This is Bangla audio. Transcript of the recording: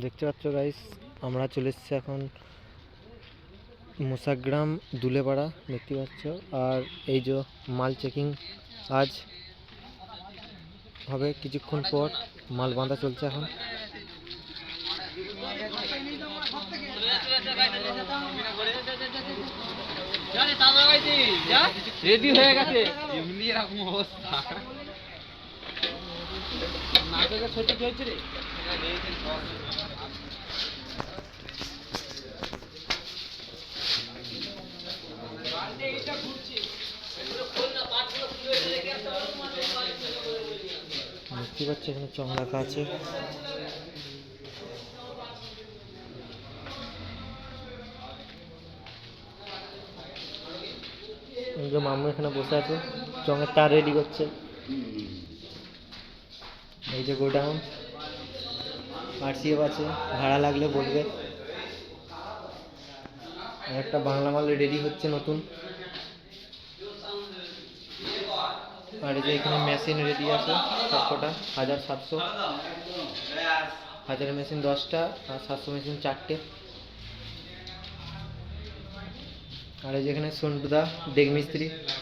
দেখতে পাচ্ছ গাইস আমরা চলে এসেছি এখন মুসাগ্রাম দুলেপাড়া দেখতে পাচ্ছ? আর এই যে মাল চেকিং আজ হবে কিছুক্ষণ পর। মাল বাঁধা চলছে এখন। রেডি হয়ে গেছে। এমনি এরকম অবস্থা। দেখতে পাচ্ছ এখানে চং রাখা আছে। মামু এখানে বসে আছে চঙের তার রেডি করছে। এই যে গোডাউন আরসিএফ আছে, ভাড়া লাগলে বলবে। আর একটা বাংলা মাল রেডি হচ্ছে নতুন। আর এই যে এখানে মেশিন রেডি আছে সবকটা হাজার সাতশো। হাজারের মেশিন দশটা, আর সাতশো মেশিন চারটে। আর এই যে এখানে সন্টুদা ডেগ মিস্ত্রি না না